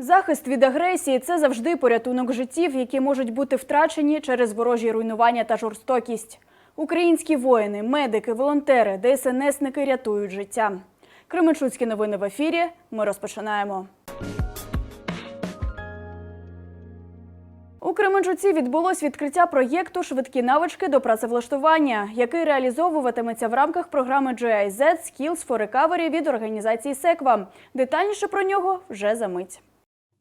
Захист від агресії це завжди порятунок життів, які можуть бути втрачені через ворожі руйнування та жорстокість. Українські воїни, медики, волонтери, ДСНСники рятують життя. Кременчуцькі новини в ефірі. Ми розпочинаємо. У Кременчуці відбулось відкриття проєкту Швидкі навички до працевлаштування, який реалізовуватиметься в рамках програми GIZ Skills for Recovery від організації Секва. Детальніше про нього вже за мить.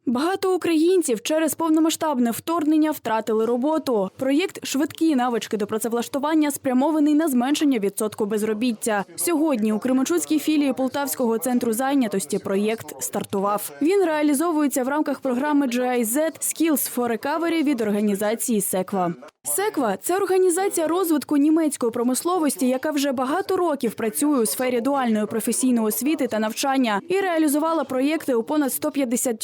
Багато українців через повномасштабне вторгнення втратили роботу. Проєкт Швидкі навички до працевлаштування спрямований на зменшення відсотку безробіття. Сьогодні у Кременчуцькій філії Полтавського центру зайнятості проєкт стартував. Він реалізовується в рамках програми GIZ Skills for Recovery від організації Секва. Секва це організація розвитку німецької промисловості, яка вже багато років працює у сфері дуальної професійної освіти та навчання і реалізувала проєкти у понад 150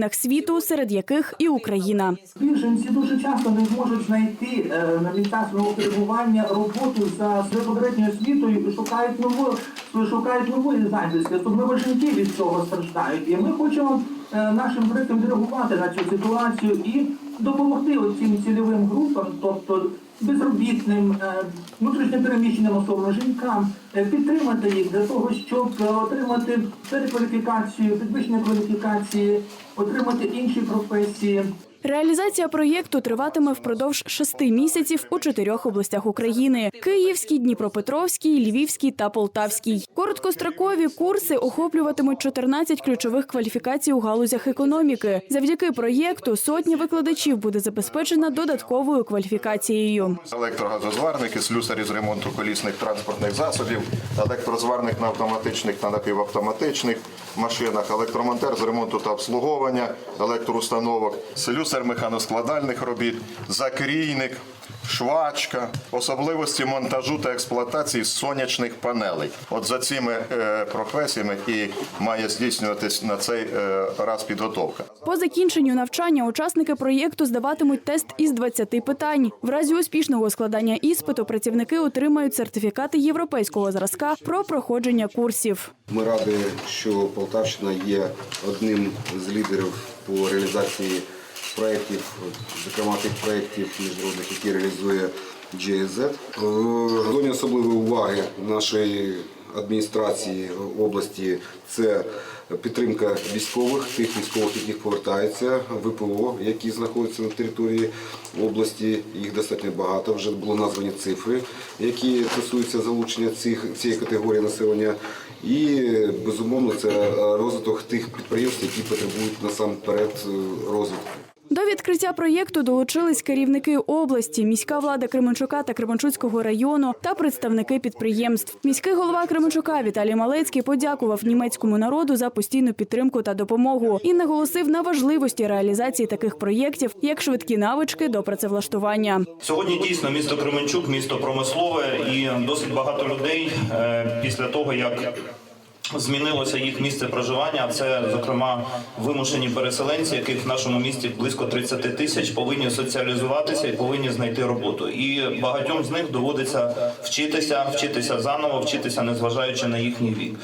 країнах світу, серед яких і Україна. Біженці дуже часто не можуть знайти е, на місця свого перебування роботу за своєю попередньою освітою шукають нову, шукають нової зайнятості. Особливо большинки від цього страждають. І ми хочемо е, нашим проектом реагувати на цю ситуацію і допомогти цим цільовим групам, тобто безробітним, е, внутрішньопереміщеним особам, жінкам, е, підтримати їх для того, щоб е, отримати перекваліфікацію, підвищення кваліфікації, отримати інші професії. Реалізація проєкту триватиме впродовж шести місяців у чотирьох областях України: Київській, Дніпропетровській, Львівській та Полтавській. Короткострокові курси охоплюватимуть 14 ключових кваліфікацій у галузях економіки. Завдяки проєкту сотні викладачів буде забезпечена додатковою кваліфікацією. Електрогазозварники, слюсарі з ремонту колісних транспортних засобів, електрозварник на автоматичних та напівавтоматичних машинах, електромонтер з ремонту та обслуговування електроустановок, слюсар механоскладальних робіт, закрійник, швачка, особливості монтажу та експлуатації сонячних панелей. От за цими е, професіями і має здійснюватись на цей е, раз підготовка. По закінченню навчання учасники проєкту здаватимуть тест із 20 питань. В разі успішного складання іспиту працівники отримають сертифікати європейського зразка про проходження курсів. Ми раді, що Полтавщина є одним з лідерів по реалізації проєктів, зокрема тих проєктів міжнародних, які реалізує GIZ. Е, особливої уваги нашої адміністрації області це підтримка військових, тих військових, яких повертаються, ВПО, які знаходяться на території області. Їх достатньо багато. Вже було названі цифри, які стосуються залучення цих цієї категорії населення. І безумовно це розвиток тих підприємств, які потребують насамперед е, розвитку. До відкриття проєкту долучились керівники області, міська влада Кременчука та Кременчуцького району та представники підприємств. Міський голова Кременчука Віталій Малецький подякував німецькому народу за постійну підтримку та допомогу і наголосив на важливості реалізації таких проєктів, як швидкі навички до працевлаштування. Сьогодні дійсно місто Кременчук, місто промислове, і досить багато людей е, після того, як змінилося їх місце проживання. Це, зокрема, вимушені переселенці, яких в нашому місті близько 30 тисяч, повинні соціалізуватися і повинні знайти роботу. І багатьом з них доводиться вчитися, вчитися заново, вчитися, незважаючи на їхній вік.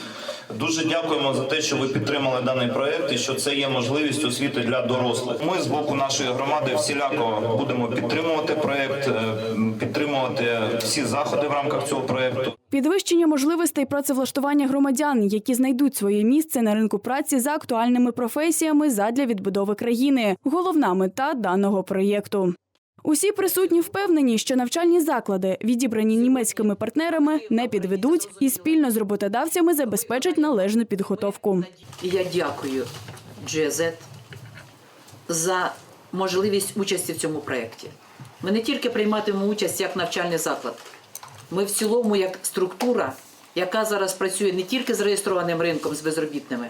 Дуже дякуємо за те, що ви підтримали даний проект і що це є можливість освіти для дорослих. Ми з боку нашої громади всіляко будемо підтримувати проект, е, підтримувати всі заходи в рамках цього проекту. Підвищення можливостей працевлаштування громадян, які знайдуть своє місце на ринку праці за актуальними професіями задля відбудови країни. Головна мета даного проєкту. Усі присутні впевнені, що навчальні заклади, відібрані німецькими партнерами, не підведуть і спільно з роботодавцями забезпечать належну підготовку. Я дякую GZ за можливість участі в цьому проєкті. Ми не тільки прийматимемо участь як навчальний заклад, ми в цілому як структура, яка зараз працює не тільки з реєстрованим ринком з безробітними,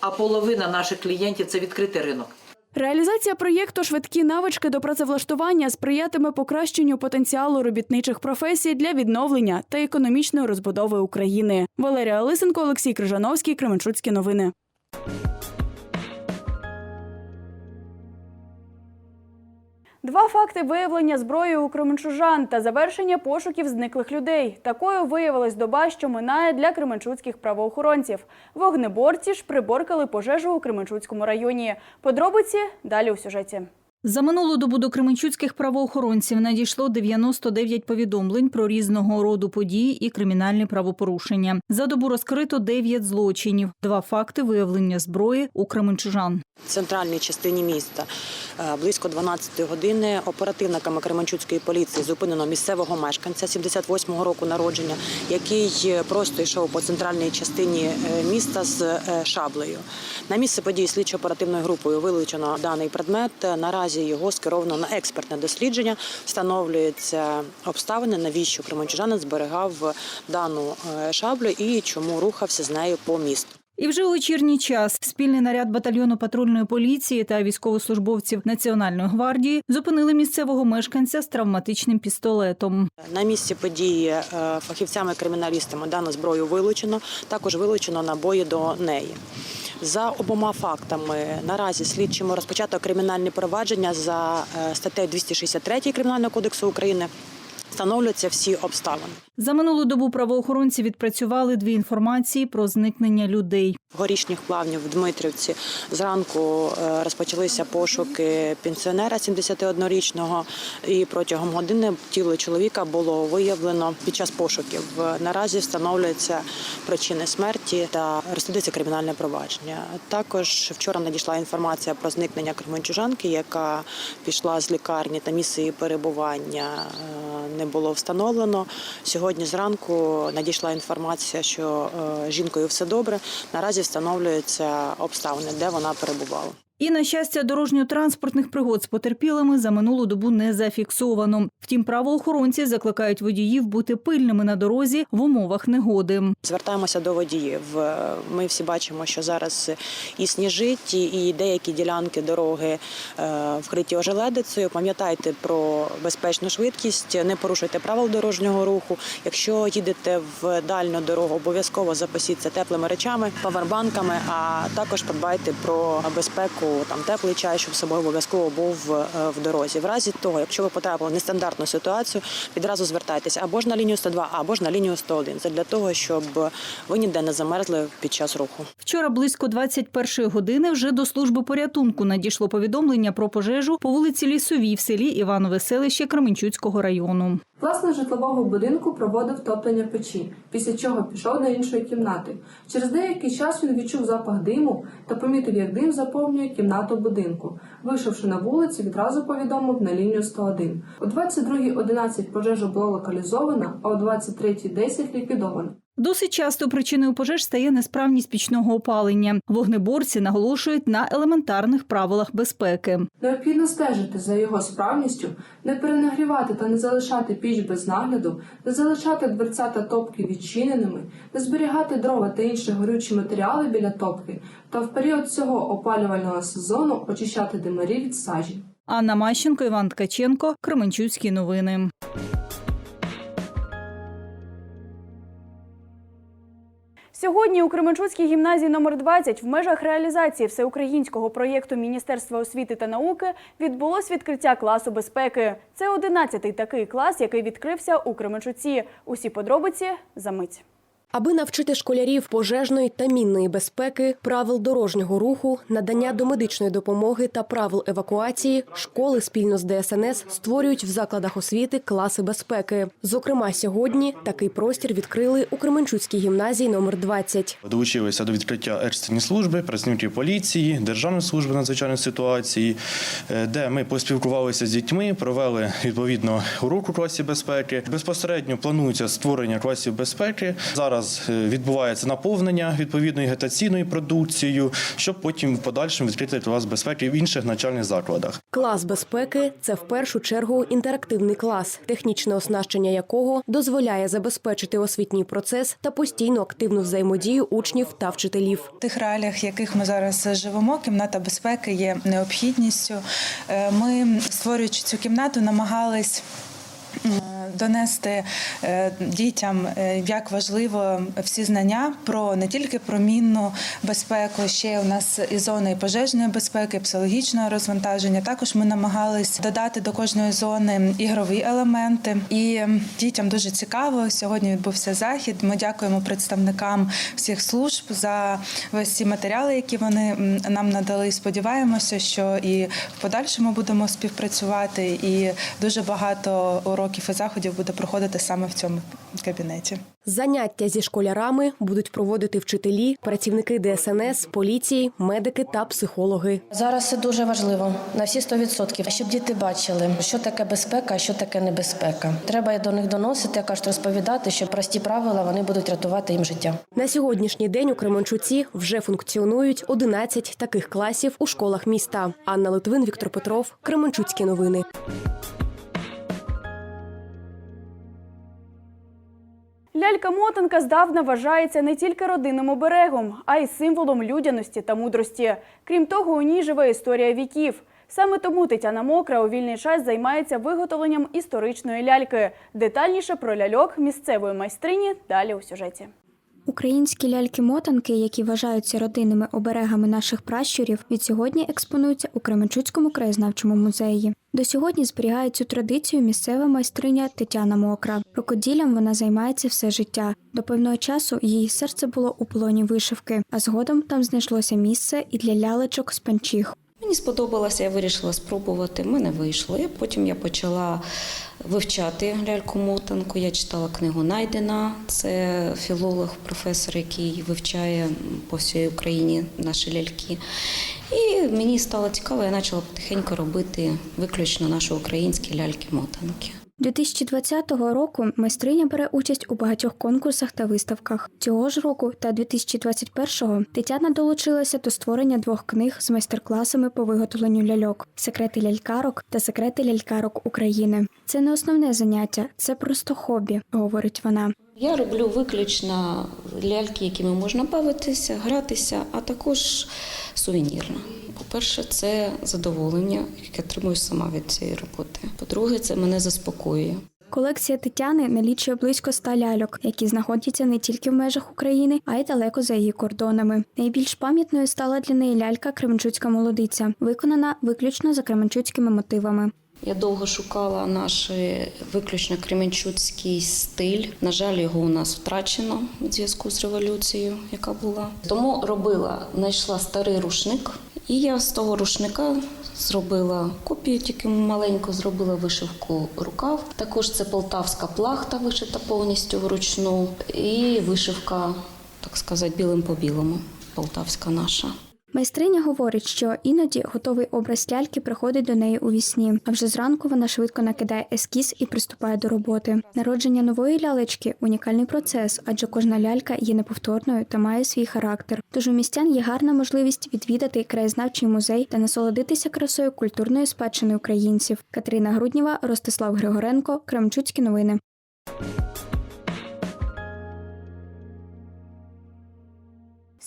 а половина наших клієнтів це відкритий ринок. Реалізація проєкту Швидкі навички до працевлаштування сприятиме покращенню потенціалу робітничих професій для відновлення та економічної розбудови України. Валерія Лисенко, Олексій Крижановський, Кременчуцькі новини. Два факти виявлення зброї у кременчужан та завершення пошуків зниклих людей. Такою виявилась доба, що минає для кременчуцьких правоохоронців. Вогнеборці ж приборкали пожежу у Кременчуцькому районі. Подробиці далі у сюжеті. За минулу добу до кременчуцьких правоохоронців надійшло 99 повідомлень про різного роду події і кримінальні правопорушення. За добу розкрито 9 злочинів, два факти виявлення зброї у кременчужан. В центральній частині міста е, близько 12 години оперативниками Кременчуцької поліції зупинено місцевого мешканця 78-го року народження, який е, просто йшов по центральній частині е, міста з шаблею. На місце події слідчо-оперативною групою вилучено даний предмет. Наразі його скеровано на експертне дослідження. Встановлюються обставини, навіщо кременчужанин зберігав дану е, шаблю і чому рухався з нею по місту. І вже у вечірній час спільний наряд батальйону патрульної поліції та військовослужбовців Національної гвардії зупинили місцевого мешканця з травматичним пістолетом. На місці події е, фахівцями-криміналістами дану зброю вилучено. Також вилучено набої до неї. За обома фактами наразі слідчимо розпочато кримінальне провадження за е, статтею 263 Кримінального кодексу України. Встановлюються всі обставини. За минулу добу правоохоронці відпрацювали дві інформації про зникнення людей. Горішніх плавнів в Дмитрівці зранку е, розпочалися пошуки пенсіонера 71-річного, і протягом години тіло чоловіка було виявлено під час пошуків. Наразі встановлюються причини смерті та розслідується кримінальне провадження. Також вчора надійшла інформація про зникнення кременчужанки, яка пішла з лікарні та місце її перебування е, не було встановлено. Сьогодні зранку надійшла інформація, що е, жінкою все добре. Наразі встановлюються обставини, де вона перебувала. І, на щастя, дорожньо-транспортних пригод з потерпілими за минулу добу не зафіксовано. Втім, правоохоронці закликають водіїв бути пильними на дорозі в умовах негоди. Звертаємося до водіїв. Е, Ми всі бачимо, що зараз і сніжить, і- деякі ділянки дороги е, вкриті ожеледицею. Пам'ятайте про безпечну швидкість, не порушуйте правил дорожнього руху. Якщо їдете в дальню дорогу, обов'язково запасіться теплими речами, павербанками, а також подбайте про безпеку, там теплий чай, щоб з собою обов'язково був е, в дорозі. В разі того, якщо ви потрапили в нестандартну ситуацію, відразу звертайтеся або ж на лінію 102, або ж на лінію 101. Це для того, щоб ви ніде не замерзли під час руху. Вчора близько 21-ї години вже до служби порятунку надійшло повідомлення про пожежу по вулиці Лісовій в селі Іванове селище Кременчуцького району. Власник житлового будинку проводив топлення печі, після чого пішов до іншої кімнати. Через деякий час він відчув запах диму та помітив, як дим заповнює кімнату будинку. Вийшовши на вулицю, відразу повідомив на лінію 101. О 22.11 пожежа була локалізована, а о 23.10 ліквідована. Досить часто причиною пожеж стає несправність пічного опалення. Вогнеборці наголошують на елементарних правилах безпеки. Необхідно стежити за його справністю, не перенагрівати та не залишати піч без нагляду, не залишати дверця та топки відчиненими, не зберігати дрова та інші горючі матеріали біля топки, та в період цього опалювального сезону очищати димарі від сажі. Анна Мащенко, Іван Ткаченко, Кременчуцькі новини. Сьогодні у Кременчуцькій гімназії номер 20 в межах реалізації всеукраїнського проєкту Міністерства освіти та науки відбулось відкриття класу безпеки. Це 11-й такий клас, який відкрився у Кременчуці. Усі подробиці за мить. Аби навчити школярів пожежної та мінної безпеки, правил дорожнього руху, надання домедичної допомоги та правил евакуації, школи спільно з ДСНС створюють в закладах освіти класи безпеки. Зокрема, сьогодні такий простір відкрили у Кременчуцькій гімназії номер 20. Долучилися до відкриття екстрені служби, працівники поліції, Державної служби надзвичайної ситуації, е, де ми поспілкувалися з дітьми, провели відповідно урок у безпеки. Безпосередньо планується створення класів безпеки. Зараз е, відбувається наповнення відповідною агітаційною продукцією, щоб потім в подальшому відкрити клас безпеки в інших навчальних закладах. Клас безпеки це в першу чергу інтерактивний клас, технічне оснащення якого дозволяє забезпечити освітній процес та постійну активну взаємодію учнів та вчителів. В тих реаліях, в яких ми зараз живемо, кімната безпеки є необхідністю. Е, Ми, створюючи цю кімнату, намагались донести е, дітям, е, як важливо всі знання про не тільки про мінну безпеку, ще у нас і зони пожежної безпеки, і психологічного розвантаження. Також ми намагались додати до кожної зони ігрові елементи. І дітям дуже цікаво. Сьогодні відбувся захід. Ми дякуємо представникам всіх служб за ось ці матеріали, які вони нам надали. Сподіваємося, що і в подальшому будемо співпрацювати, і дуже багато уроків і заходів буде проходити саме в цьому кабінеті. Заняття зі школярами будуть проводити вчителі, працівники ДСНС, поліції, медики та психологи. Зараз це дуже важливо на всі 100%, щоб діти бачили, що таке безпека, а що таке небезпека. Треба до них доносити, як кажуть, розповідати, що прості правила вони будуть рятувати їм життя. На сьогоднішній день у Кременчуці вже функціонують 11 таких класів у школах міста. Анна Литвин, Віктор Петров, Кременчуцькі новини. Лялька-мотанка здавна вважається не тільки родинним оберегом, а й символом людяності та мудрості. Крім того, у ній живе історія віків. Саме тому Тетяна Мокра у вільний час займається виготовленням історичної ляльки. Детальніше про ляльок місцевої майстрині далі у сюжеті. Українські ляльки-мотанки, які вважаються родинними оберегами наших пращурів, від сьогодні експонуються у Кременчуцькому краєзнавчому музеї. До сьогодні зберігає цю традицію місцева майстриня Тетяна Мокра. Рукоділлям вона займається все життя. До певного часу її серце було у полоні вишивки, а згодом там знайшлося місце і для лялечок з панчіх. Мені сподобалося, я вирішила спробувати. Мене вийшло. І потім я почала вивчати ляльку-мотанку. Я читала книгу Найдена. Це філолог, професор, який вивчає по всій Україні наші ляльки. І мені стало цікаво, я почала потихеньку робити виключно наші українські ляльки-мотанки. 2020 року майстриня бере участь у багатьох конкурсах та виставках. Цього ж року та 2021-го Тетяна долучилася до створення двох книг з майстер-класами по виготовленню ляльок: секрети лялькарок та секрети лялькарок України. Це не основне заняття, це просто хобі, говорить вона. Я роблю виключно ляльки, якими можна бавитися, гратися, а також сувенірно. По-перше, це задоволення, яке отримую сама від цієї роботи. По-друге, це мене заспокоює. Колекція Тетяни налічує близько ста ляльок, які знаходяться не тільки в межах України, а й далеко за її кордонами. Найбільш пам'ятною стала для неї лялька Кременчуцька молодиця, виконана виключно за кременчуцькими мотивами. Я довго шукала наш виключно кременчуцький стиль. На жаль, його у нас втрачено в зв'язку з революцією, яка була. Тому робила, знайшла старий рушник, і я з того рушника зробила копію, тільки маленьку зробила вишивку рукав. Також це полтавська плахта, вишита повністю вручну, і вишивка, так сказати, білим по білому. Полтавська наша. Майстриня говорить, що іноді готовий образ ляльки приходить до неї у вісні, а вже зранку вона швидко накидає ескіз і приступає до роботи. Народження нової лялечки унікальний процес, адже кожна лялька є неповторною та має свій характер. Тож у містян є гарна можливість відвідати краєзнавчий музей та насолодитися красою культурної спадщини українців. Катерина Грудніва, Ростислав Григоренко, Кремчуцькі новини.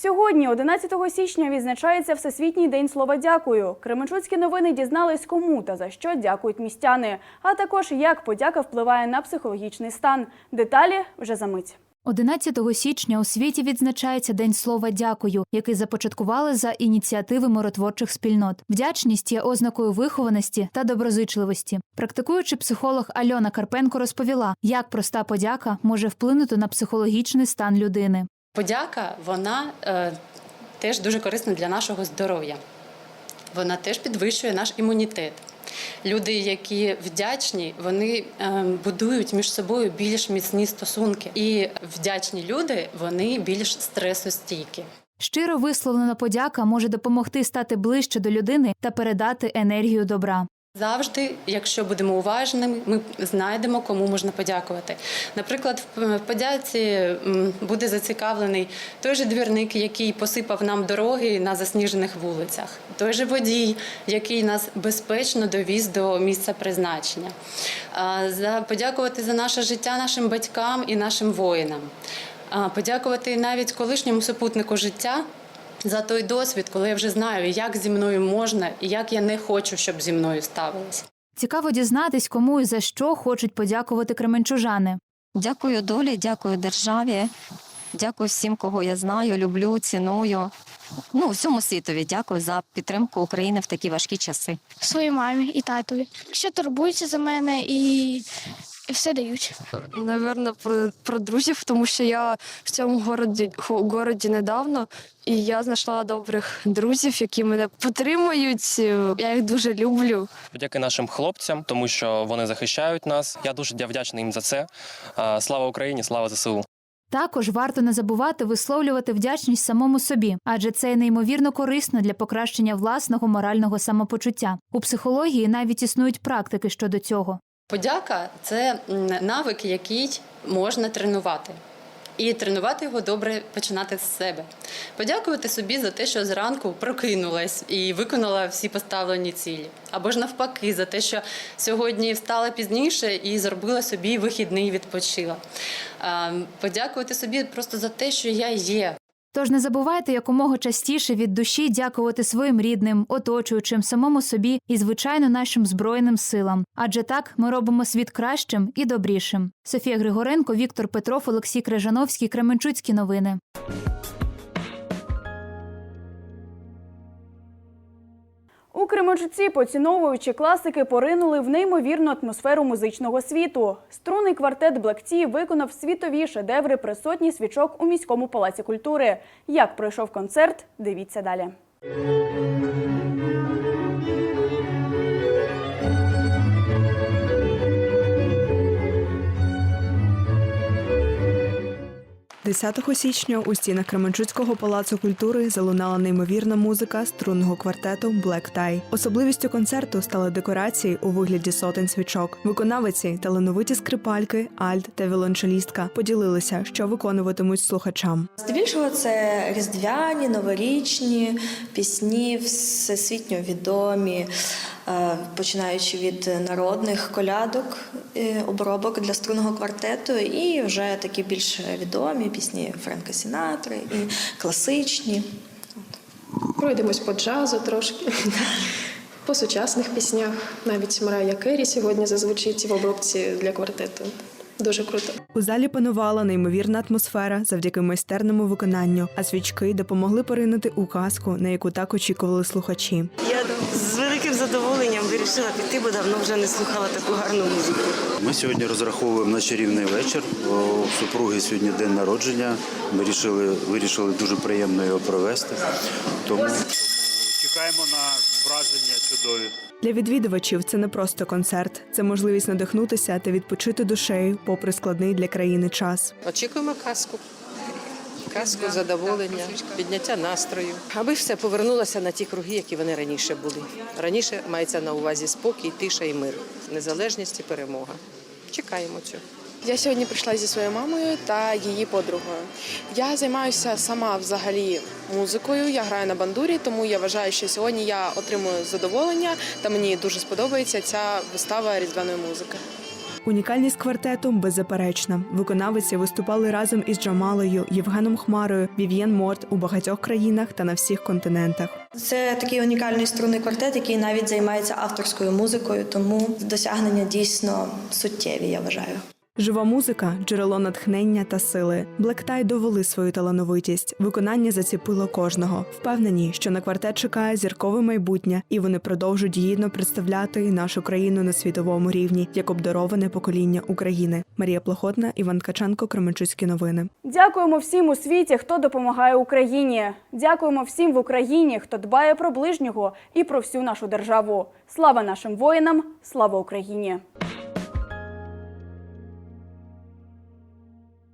Сьогодні, 11 січня, відзначається Всесвітній день слова дякую. Кременчуцькі новини дізнались, кому та за що дякують містяни, а також як подяка впливає на психологічний стан. Деталі вже за мить. 11 січня у світі відзначається День слова дякую, який започаткували за ініціативи миротворчих спільнот. Вдячність є ознакою вихованості та доброзичливості. Практикуючи психолог Альона Карпенко розповіла, як проста подяка може вплинути на психологічний стан людини. Подяка вона е, теж дуже корисна для нашого здоров'я. Вона теж підвищує наш імунітет. Люди, які вдячні, вони е, будують між собою більш міцні стосунки. І вдячні люди вони більш стресостійкі. Щиро висловлена подяка може допомогти стати ближче до людини та передати енергію добра. Завжди, якщо будемо уважними, ми знайдемо, кому можна подякувати. Наприклад, в подяці буде зацікавлений той же двірник, який посипав нам дороги на засніжених вулицях, той же водій, який нас безпечно довіз до місця призначення. За подякувати за наше життя нашим батькам і нашим воїнам. Подякувати навіть колишньому супутнику життя. За той досвід, коли я вже знаю, як зі мною можна і як я не хочу, щоб зі мною ставилось. Цікаво дізнатись, кому і за що хочуть подякувати кременчужани. Дякую долі, дякую державі, дякую всім, кого я знаю, люблю, ціную. Ну, всьому світові дякую за підтримку України в такі важкі часи. своїй мамі і татові, що турбуються за мене і все дають. Наверно, про, про друзів, тому що я в цьому городі, городі недавно, і я знайшла добрих друзів, які мене підтримують. Я їх дуже люблю. Подяки нашим хлопцям, тому що вони захищають нас. Я дуже дя- вдячний їм за це. Слава Україні, слава ЗСУ. Також варто не забувати висловлювати вдячність самому собі, адже це неймовірно корисно для покращення власного морального самопочуття. У психології навіть існують практики щодо цього. Подяка це навик, який можна тренувати. І тренувати його добре починати з себе. Подякувати собі за те, що зранку прокинулась і виконала всі поставлені цілі. Або ж навпаки, за те, що сьогодні встала пізніше і зробила собі вихідний відпочила. Подякувати собі просто за те, що я є. Тож не забувайте якомога частіше від душі дякувати своїм рідним, оточуючим, самому собі і, звичайно, нашим збройним силам. Адже так ми робимо світ кращим і добрішим. Софія Григоренко, Віктор Петров, Олексій Крижановський, Кременчуцькі новини. У Кременчуці, поціновуючи класики, поринули в неймовірну атмосферу музичного світу. Струнний квартет Tea виконав світові шедеври при сотні свічок у міському палаці культури. Як пройшов концерт, дивіться далі. – 10 січня у стінах Кременчуцького палацу культури залунала неймовірна музика струнного квартету Black Tie. Особливістю концерту стали декорації у вигляді сотень свічок. Виконавиці, талановиті скрипальки, альт та віолончелістка поділилися, що виконуватимуть слухачам. Здебільшого це різдвяні, новорічні пісні, всесвітньо відомі, починаючи від народних колядок, е, обробок для струнного квартету, і вже такі більш відомі пісні Френка Сінатри і класичні. Пройдемось по джазу трошки, по сучасних піснях. Навіть Марая Керрі сьогодні зазвучить в обробці для квартету. Дуже круто. У залі панувала неймовірна атмосфера завдяки майстерному виконанню, а свічки допомогли поринути у казку, на яку так очікували слухачі. Я вирішила піти, бо давно вже не слухала таку гарну музику. Ми сьогодні розраховуємо на чарівний вечір. У супруги сьогодні день народження. Ми вирішили, вирішили дуже приємно його провести. Тому Чекаємо на враження чудові. Для відвідувачів це не просто концерт, це можливість надихнутися та відпочити душею, попри складний для країни час. Очікуємо казку. Казку, задоволення, підняття настрою, аби все повернулося на ті круги, які вони раніше були. Раніше мається на увазі спокій, тиша і мир, незалежність і перемога. Чекаємо цього. Я сьогодні прийшла зі своєю мамою та її подругою. Я займаюся сама взагалі музикою. Я граю на бандурі, тому я вважаю, що сьогодні я отримую задоволення та мені дуже сподобається ця вистава різдвяної музики. Унікальність квартету беззаперечна. Виконавиці виступали разом із Джамалою, Євгеном Хмарою, Вів'єн Морт у багатьох країнах та на всіх континентах. Це такий унікальний струнний квартет, який навіть займається авторською музикою, тому досягнення дійсно суттєві, я вважаю. Жива музика джерело натхнення та сили. Блектай довели свою талановитість. Виконання заціпило кожного. Впевнені, що на квартет чекає зіркове майбутнє, і вони продовжують гідно представляти нашу країну на світовому рівні як обдароване покоління України. Марія Плохотна, Іван Ткаченко, Кременчуцькі новини. Дякуємо всім у світі, хто допомагає Україні. Дякуємо всім в Україні, хто дбає про ближнього і про всю нашу державу. Слава нашим воїнам! Слава Україні!